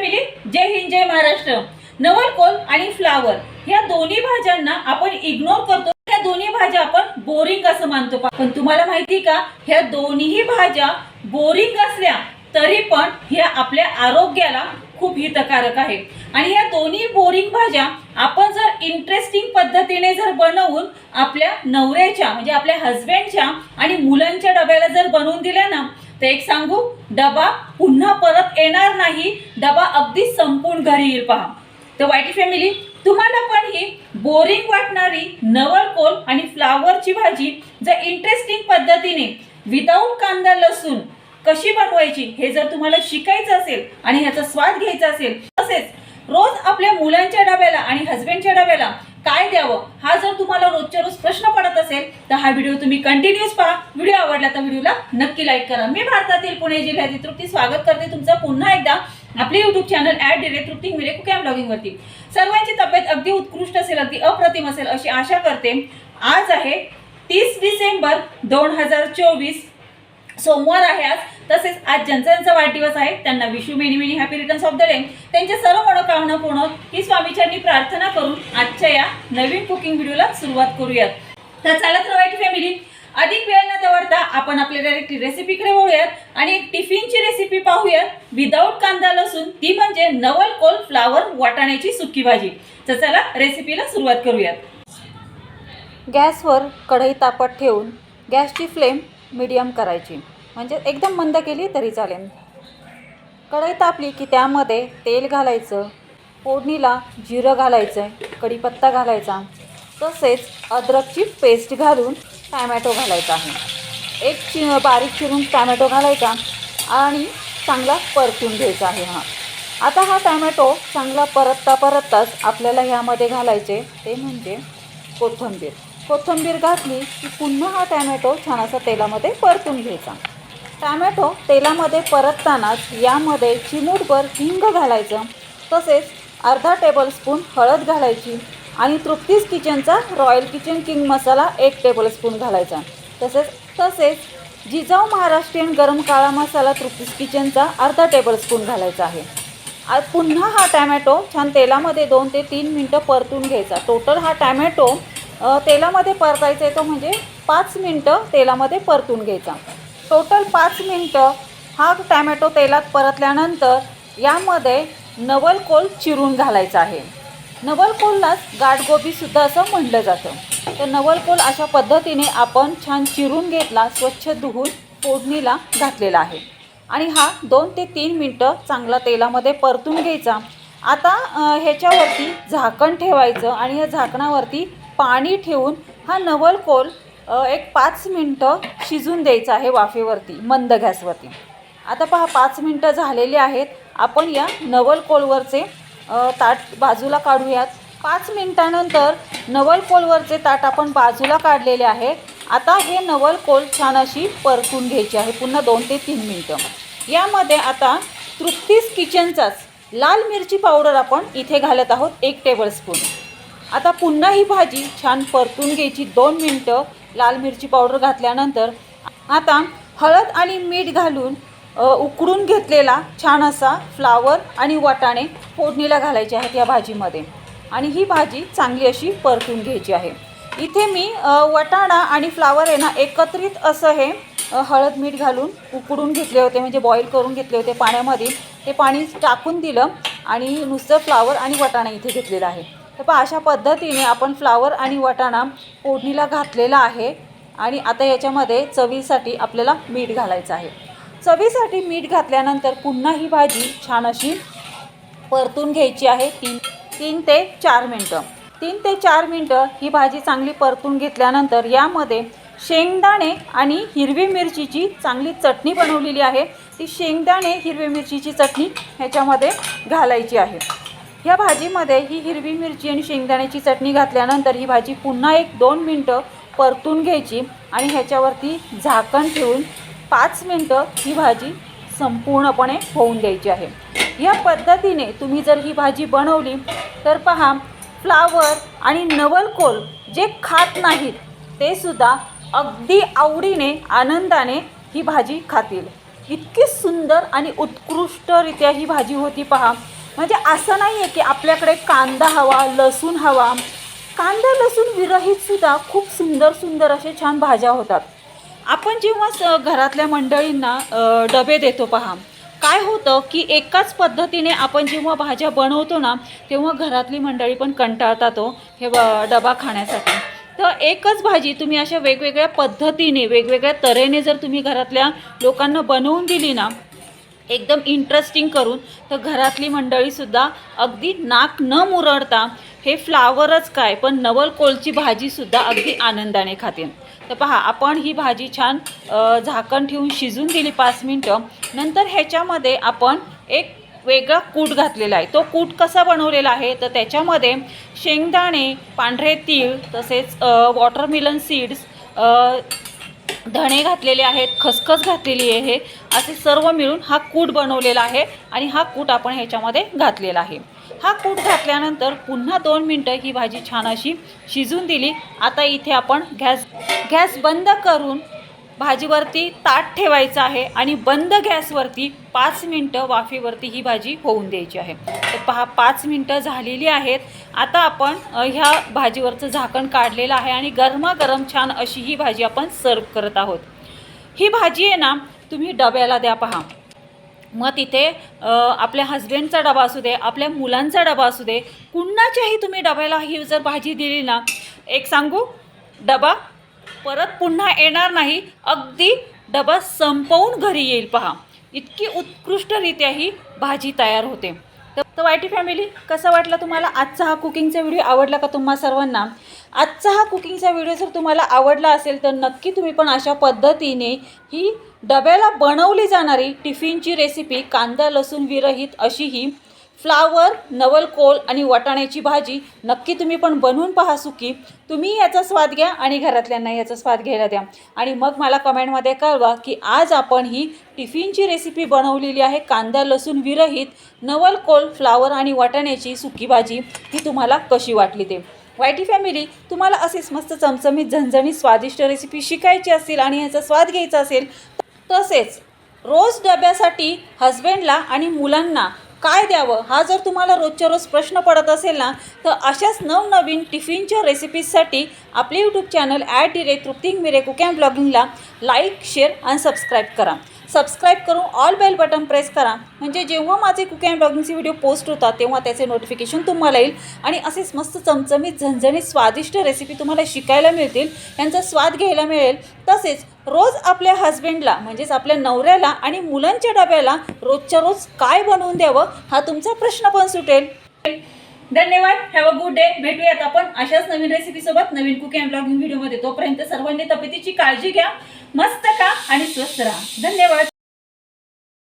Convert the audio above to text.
Family जय हिंद जय महाराष्ट्र. नवलकोल आणि फ्लावर या दोन्ही भाज्यांना आपण इग्नोर करतो. या दोन्ही भाज्या आपण बोरिंग असं मानतो. पण तुम्हाला माहिती का? ह्या दोन्हीही भाज्या बोरिंग असल्या तरी पण ह्या आपल्या आरोग्याला खूप हितकारक आहे. आणि या दोन्ही बोरिंग भाज्या आपण जर इंटरेस्टिंग पद्धतीने जर बनवून आपल्या नवऱ्याच्या म्हणजे आपल्या हस्बंडच्या आणि मुलांच्या डब्याला जर बनवून दिल्या ना तर एक सांगू डबा पुन्हा परत येणार नाही. डबा अगदी संपून घरी येईल पहा. तर वाईटी फॅमिली तुम्हाला पण ही बोरिंग वाटणारी नवळकोल आणि फ्लावरची भाजी जर इंटरेस्टिंग पद्धतीने विदाऊट कांदा लसूण कशी बनवायची हे जर तुम्हाला शिकायचं असेल आणि ह्याचा स्वाद घ्यायचा असेल तसेच रोज आपल्या मुलांच्या डब्याला आणि हस्बंडच्या डब्याला काय द्यावं? हा जर तुम्हाला रोजच्या रोज प्रश्न पडत असेल तर हा व्हिडिओ तुम्ही कंटिन्यूस पहा. व्हिडिओ आवडला तर व्हिडिओला नक्की लाईक करा. मी भारतातील पुणे जिल्ह्यातील तृप्ती स्वागत करते तुमचं पुन्हा एकदा आपले युट्यूब चॅनल ॲड डिरेक्ट तृप्ती मिरे कुकॅम ब्लॉगिंगवरती सर्वांची तब्येत अगदी उत्कृष्ट असेल अगदी अप्रतिम असेल अशी आशा करते. आज आहे तीस डिसेंबर दोन हजार चोवीस. सोमवार आहे आज. तसेच आज ज्यांचा ज्यांचा वाढदिवस आहे त्यांना wish you many many happy returns of the day त्यांच्या सर्व मनोकामना पूर्ण ही स्वामीच्यांनी प्रार्थना करून आजच्या या नवीन कुकिंग व्हिडिओला सुरुवात करूयात. तर चालत रवायची फॅमिली अधिक वेळ न दवडता आपण आपल्या डायरेक्ट रेसिपीकडे वळूयात आणि एक टिफिनची रेसिपी पाहूयात. विदाऊट कांदा लसूण ती म्हणजे नवल कोल फ्लावर वाटाण्याची सुकी भाजी. तर चला रेसिपीला सुरुवात करूयात. गॅसवर कढई तापत ठेवून गॅसची फ्लेम मिडियम करायची. म्हणजे एकदम मंद केली तरी चालेल. कढई तापली की त्यामध्ये तेल घालायचं फोडणीला जिरं घालायचं कढीपत्ता घालायचा तसेच अद्रकची पेस्ट घालून टॅमॅटो घालायचा आहे. एक चि बारीक चिरून टॅमॅटो घालायचा आणि चांगला परतून घ्यायचा आहे हा. आता हा टॅमॅटो चांगला परतता परतताच आपल्याला ह्यामध्ये घालायचे ते म्हणजे कोथिंबीर. कोथिंबीर घातली की पुन्हा हा टॅमॅटो छान असा तेलामध्ये परतून घ्यायचा. टॅमॅटो तेलामध्ये परततानाच यामध्ये चिमूटभर हिंग घालायचं. तसेच अर्धा टेबलस्पून हळद घालायची आणि तृप्तीज किचनचा रॉयल किचन किंग मसाला एक टेबलस्पून घालायचा. तसेच तसेच जिजाऊ महाराष्ट्रीयन गरम काळा मसाला तृप्तीज किचनचा अर्धा टेबलस्पून घालायचा आहे. पुन्हा हा टॅमॅटो छान तेलामध्ये दोन ते तीन मिनटं परतून घ्यायचा. टोटल हा टॅमॅटो तेलामध्ये परतायचा आहे तो म्हणजे पाच मिनटं तेलामध्ये परतून घ्यायचा. टोटल पाच मिनटं हा टॅमॅटो तेलात परतल्यानंतर यामध्ये नवलकोल चिरून घालायचा आहे. नवलकोललाच गाठगोबीसुद्धा असं म्हटलं जातं. तर नवलकोल अशा पद्धतीने आपण छान चिरून घेतला स्वच्छ धुवून फोडणीला घातलेला आहे. आणि हा दोन ते तीन मिनटं चांगला तेलामध्ये परतून घ्यायचा. आता ह्याच्यावरती झाकण ठेवायचं आणि या झाकणावरती पाणी ठेवून हा नवलकोल एक पाच मिनटं शिजून द्यायचं आहे वाफेवरती मंद गॅसवरती. आता पहा पाच मिनटं झालेली आहेत. आपण या नवलकोलवरचे ताट बाजूला काढूयात. पाच मिनटानंतर नवलकोलवरचे ताट आपण बाजूला काढलेले आहे. आता हे नवलकोल छान अशी परतून घ्यायची आहे पुन्हा दोन ते तीन मिनटं. यामध्ये आता तृप्तीस किचनचाच लाल मिरची पावडर आपण इथे घालत आहोत एक टेबलस्पून. आता पुन्हा ही भाजी छान परतून घ्यायची दोन मिनटं. लाल मिरची पावडर घातल्यानंतर आता हळद आणि मीठ घालून उकडून घेतलेला छान असा फ्लावर आणि वाटाणे फोडणीला घालायचे आहेत या भाजीमध्ये. आणि ही भाजी चांगली अशी परतून घ्यायची आहे. इथे मी वटाणा वाटाणा आणि फ्लावर आहे ना एकत्रित असं हे हळद मीठ घालून उकडून घेतले होते म्हणजे बॉईल करून घेतले होते पाण्यामध्ये. ते पाणी टाकून दिलं आणि नुसतं फ्लावर आणि वाटाणा इथे घेतलेला आहे. तर पहा अशा पद्धतीने आपण फ्लावर आणि वाटाणा फोडणीला घातलेला आहे आणि आता याच्यामध्ये चवीसाठी आपल्याला मीठ घालायचं आहे. चवीसाठी मीठ घातल्यानंतर पुन्हा ही भाजी छान अशी परतून घ्यायची आहे तीन तीन ते चार मिनटं. तीन ते चार मिनटं ही भाजी चांगली परतून घेतल्यानंतर यामध्ये शेंगदाणे आणि हिरवी मिरचीची चांगली चटणी बनवलेली आहे. ती शेंगदाणे हिरवी मिरचीची चटणी ह्याच्यामध्ये घालायची आहे. ह्या भाजीमध्ये ही हिरवी मिरची आणि शेंगदाण्याची चटणी घातल्यानंतर ही भाजी पुन्हा एक दोन मिनटं परतून घ्यायची आणि ह्याच्यावरती झाकण ठेवून पाच मिनटं ही भाजी संपूर्णपणे होऊन द्यायची आहे. या पद्धतीने तुम्ही जर ही भाजी बनवली तर पहा फ्लावर आणि नवलकोल जे खात नाहीत ते सुद्धा अगदी आवडीने आनंदाने ही भाजी खातील. इतकी सुंदर आणि उत्कृष्टरित्या ही भाजी होती पहा. म्हणजे असं नाही आहे की आपल्याकडे कांदा हवा लसूण हवा. कांदा लसूण विरहितसुद्धा खूप सुंदर सुंदर असे छान भाज्या होतात. आपण जेव्हा स घरातल्या मंडळींना डबे देतो पहा. काय होतं की एकाच पद्धतीने आपण जेव्हा भाज्या बनवतो ना तेव्हा घरातली मंडळी पण कंटाळतात हो, हे डबा खाण्यासाठी. तर एकच भाजी तुम्ही अशा वेगवेगळ्या पद्धतीने वेगवेगळ्या तऱ्हेने जर तुम्ही घरातल्या लोकांना बनवून दिली ना एकदम इंटरेस्टिंग करून तर घरातली मंडळीसुद्धा अगदी नाक न मुरडता हे फ्लावरच काय पण नवलकोलची भाजीसुद्धा अगदी आनंदाने खाते. तर पहा आपण ही भाजी छान झाकण ठेवून शिजून दिली पाच मिनटं. नंतर ह्याच्यामध्ये आपण एक वेगळा कूट घातलेला आहे. तो कूट कसा बनवलेला आहे? तर त्याच्यामध्ये शेंगदाणे पांढरे तीळ तसेच वॉटरमिलन सीड्स धणे घातलेले आहेत खसखस घातलेली आहे. असे सर्व मिळून हा कूट बनवलेला आहे आणि हा कूट आपण ह्याच्यामध्ये घातलेला आहे. हा कूट घातल्यानंतर पुन्हा दोन मिनटं ही भाजी छान अशी शिजून दिली. आता इथे आपण गॅस गॅस बंद करून भाजीवरती ताट ठेवायचं आहे आणि बंद गॅसवरती पाच मिनटं वाफेवरती ही भाजी होऊन द्यायची आहे. तर पहा पाच मिनटं झालेली आहेत. आता आपण ह्या भाजीवरचं झाकण काढलेलं आहे आणि गरमागरम छान अशी ही भाजी आपण सर्व करत आहोत. ही भाजी आहे ना तुम्ही डब्याला द्या पहा. मग तिथे आपल्या हस्बंडचा डबा असू दे आपल्या मुलांचा डबा असू दे कुणाच्याही तुम्ही डब्याला ही जर भाजी दिली ना एक सांगू? डबा? परत पुन्हा येणार नाही. अगदी डबा संपवून घरी येईल. पहा इतकी उत्कृष्टरित्या ही भाजी तयार होते. तर तर वायटी फॅमिली कसा वाटला तुम्हाला आजचा हा कुकिंगचा व्हिडिओ? आवडला का तुम्हा सर्वांना? आजचा हा कुकिंगचा व्हिडिओ जर तुम्हाला आवडला असेल तर नक्की तुम्ही पण अशा पद्धतीने ही डब्याला बनवली जाणारी टिफिनची रेसिपी कांदा लसूण विरहित अशी ही फ्लावर नवलकोल आणि वाटाण्याची भाजी नक्की तुम्ही पण बनवून पहा सुकी. तुम्ही याचा स्वाद घ्या आणि घरातल्यांना याचा स्वाद घ्यायला द्या. आणि मग मला कमेंटमध्ये कळवा की आज आपण ही टिफिनची रेसिपी बनवलेली आहे. कांदा लसूण विरहित नवलकोल फ्लावर आणि वाटाण्याची सुकी भाजी ही तुम्हाला कशी वाटली ते. वायटी फॅमिली तुम्हाला असेच मस्त चमचमीत झणझणीत स्वादिष्ट रेसिपी शिकायची असेल आणि याचा स्वाद घ्यायचा असेल तसेच रोज डब्यासाठी हस्बंडला आणि मुलांना काय द्यावं? हा जर तुम्हाला रोजच्या रोज प्रश्न पडत असेल ना तर अशाच नवनवीन टिफिनच्या रेसिपीजसाठी आपले YouTube channel at the rate तृप्तिंग Mire cook and ब्लॉगिंगला लाईक शेअर आणि सबस्क्राईब करा. सबस्क्राईब करून ऑल बेल बटन प्रेस करा. म्हणजे जेव्हा माझे कुक अँड ब्लॉगिंगचे व्हिडिओ पोस्ट होतात तेव्हा त्याचे नोटिफिकेशन तुम्हाला येईल आणि असेच मस्त चमचमीत झणझणीत स्वादिष्ट रेसिपी तुम्हाला शिकायला मिळतील यांचा स्वाद घ्यायला मिळेल तसेच रोज आपल्या हस्बंडला म्हणजेच आपल्या नवऱ्याला आणि मुलांच्या डब्याला रोजच्या रोज काय बनवून द्यावं हा तुमचा प्रश्न पण सुटेल. धन्यवाद. हॅव अ गुड डे भेटूयात आपण अशाच नवीन रेसिपीसोबत नवीन कुकिंग ब्लॉगिंग व्हिडिओमध्ये तोपर्यंत सर्वांनी तब्येतीची काळजी घ्या मस्त का आणि स्वस्थ राहा. धन्यवाद.